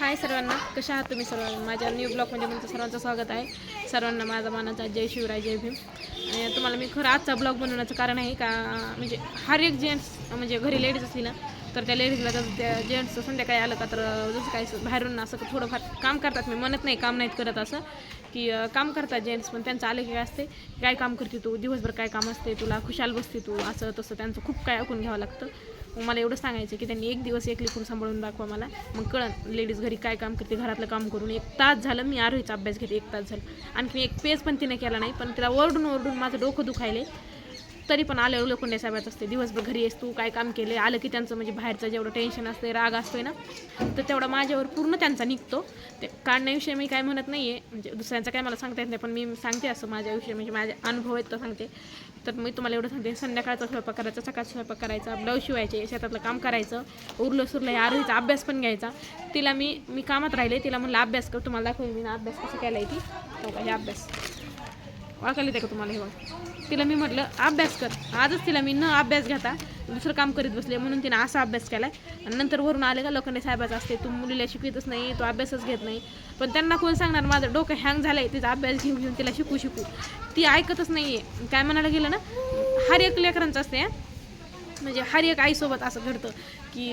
हाय सर्वांना कशा आहात तुम्ही सर्व? माझ्या न्यू ब्लॉगमध्ये तुमचं सर्वांचं स्वागत आहे. सर्वांना माझा मानाचा जय शिवराय जय भीम. आणि तुम्हाला मी खरं आजचा ब्लॉग बनवण्याचं कारण आहे का म्हणजे हर एक जेंट्स म्हणजे घरी लेडीज असली ना तर त्या लेडीजला जर त्या जेंट्सचं संध्याकाळी आलं का तर जसं काही बाहेरून असं थोडंफार काम करतात. मी म्हणत नाही काम नाहीत करत असं की काम करतात जेंट्स पण त्यांचं आलं की काय असते काय काम करते तू? दिवसभर काय काम असते? तुला खुशाल बसते तू? असं तसं त्यांचं खूप काय ऐकून घ्यावं लागतं. मग मला एवढं सांगायचं की त्यांनी एक दिवस एक लिखून सांभाळून दाखवा मला. मग कळन लेडीज घरी काय काम करते घरातलं काम करून. एक तास झालं मी आरोहीचा अभ्यास घेते एक तास झालं. आणखी एक पेज पण तिने केला नाही पण तिला ओरडून ओरडून माझं डोकं दुखायले तरी पण आल्यावर लोखंडे साहेबाचं असते. दिवसभर घरी येस तू काय काम केले आलं की त्यांचं म्हणजे बाहेरचं जेवढं टेन्शन असते राग असतोय ना तर तेवढा माझ्यावर पूर्ण त्यांचा निघतो. ते काढण्याविषयी मी काय म्हणत नाही आहे म्हणजे दुसऱ्यांचं काय मला सांगता येत नाही पण मी सांगते असं माझ्याविषयी. म्हणजे माझे अनुभव आहेत तर सांगते. तर मी तुम्हाला एवढं सांगते. संध्याकाळचा स्वयंपाक करायचा सकाळचा स्वयंपाक करायचा ब्लाऊज शिवायचे शेतातलं काम करायचं उरलं सुरलं या आरोहीचा अभ्यास पण घ्यायचा. तिला मी मी कामात राहिले तिला म्हणलं अभ्यास कर तुम्हाला दाखवून मी ना अभ्यास कसं केला आहे ती हो का अभ्यास. ओळखायला येते का तुम्हाला हे बघ तिला मी म्हटलं अभ्यास कर. आजच तिला मी न अभ्यास घेता दुसरं काम करीत बसले म्हणून तिने असा अभ्यास केला आणि नंतर वरून आले का लोखंडे साहेबाचं असते तू मुलीला शिकवितच नाही तो अभ्यासच घेत नाही. पण त्यांना कोण सांगणार माझं डोकं हँग झालं आहे तिचा अभ्यास घेऊन घेऊन तिला शिकू शिकू. ती ऐकतच नाही आहे काय म्हणायला गेलं ना हर एक लेकरांचं असते म्हणजे हर एक आईसोबत असं घडतं की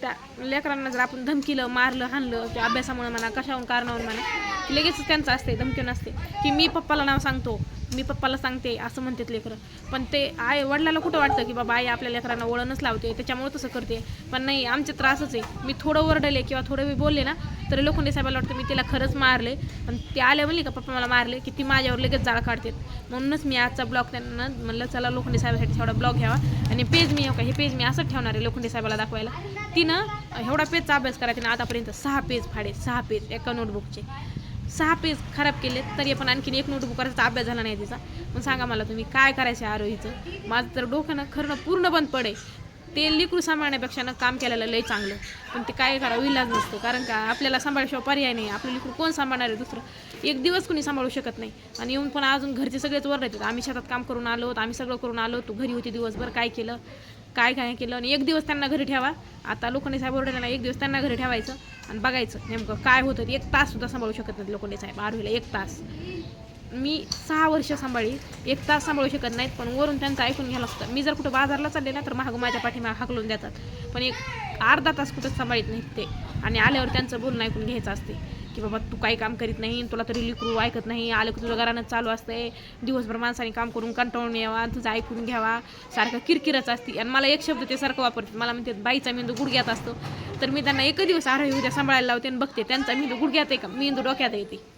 त्या लेकरांना जर आपण धमकीलं मारलं हाणलं की अभ्यासामुळे म्हणा कशाहून कारणावर म्हणा की लगेच त्यांचं असते धमकी नसते. की मी पप्पाला नाव सांगतो मी पप्पाला सांगते असं म्हणतात लेकरं. पण ते आई वडिलाला कुठं वाटतं की बाबा आई आपल्या लेकरांना वळणच लावते त्याच्यामुळे तसं करते. पण नाही आमचे त्रासच आहे. मी थोडं ओरडले किंवा थोडं मी बोलले ना तरी लोखंडे साहेबाला वाटतं मी तिला खरंच मारले. पण ते आले म्हणले का पप्पा मला मारले की ती माझ्यावर लगेच जाळ काढतात. म्हणूनच मी आजचा ब्लॉग त्यांना म्हणलं चला लोखंडे साहेबासाठी थोडा ब्लॉग घ्यावा. आणि पेज मी का हे पेज मी असंच ठेवणार आहे लोखंडे साहेबाला दाखवायला. तिनं एवढा पेजचा अभ्यास करायचा तिनं आतापर्यंत सहा पेज फाडे सहा पेज एका नोटबुकचे सहा पेज खराब केले तरी पण आणखीन एक नोटबुक करायचा अभ्यास झाला नाही तिचा. पण सांगा मला तुम्ही काय करायचं आहे आरोहीचं? माझं तर डोकं ना खरं पूर्ण बंद पडे. ते लिकरू सांभाळण्यापेक्षा ना काम केलेलं लय चांगलं. पण ते काय करावं इलाज नसतो. कारण का आपल्याला सांभाळल्याशिवाय पर्याय नाही. आपलं लिकरू कोण सांभाळणार आहे दुसरं? एक दिवस कुणी सांभाळू शकत नाही. आणि येऊन पण अजून घरचे सगळेच वर येतात आम्ही शेतात काम करून आलो आम्ही सगळं करून आलो तू घरी होती दिवसभर काय केलं? काय काय केलं आणि एक दिवस त्यांना घरी ठेवा. आता लोखंडे साहेब ओरडले एक दिवस त्यांना घरी ठेवायचं आणि बघायचं नेमकं काय होतं एक तास सुद्धा सांभाळू शकत नाहीत लोखंडे साहेब आरवीला एक तास. मी सहा वर्ष सांभाळी एक तास सांभाळू शकत नाहीत पण वरून त्यांचं ऐकून घ्यायला लागतं मी जर कुठं बाजारला चालले ना तर महाग माझ्या पाठीमा हाकलून देतात. पण एक अर्धा तास कुठं सांभाळीत नाहीत ते. आणि आल्यावर त्यांचं बोलणं ऐकून घ्यायचं असते. की बाबा तू काही काम करीत नाही तुला तरी लिकरू ऐकत नाही आलं की तुझं घरानं चालू असतंय. दिवसभर माणसाने काम करून कंटाळून यावा तुझं ऐकून घ्यावा. सारखं किरकिरच असते. आणि मला एक शब्द ते सारखं वापरते मला म्हणते बाईचा मेंदू गुडघ्यात असतो. तर मी त्यांना एक दिवस आरोग्य उद्या सांभाळायला लावते आणि बघते त्यांचा मेंदू गुडघ्यात आहे का? मेंदू डोक्यात येते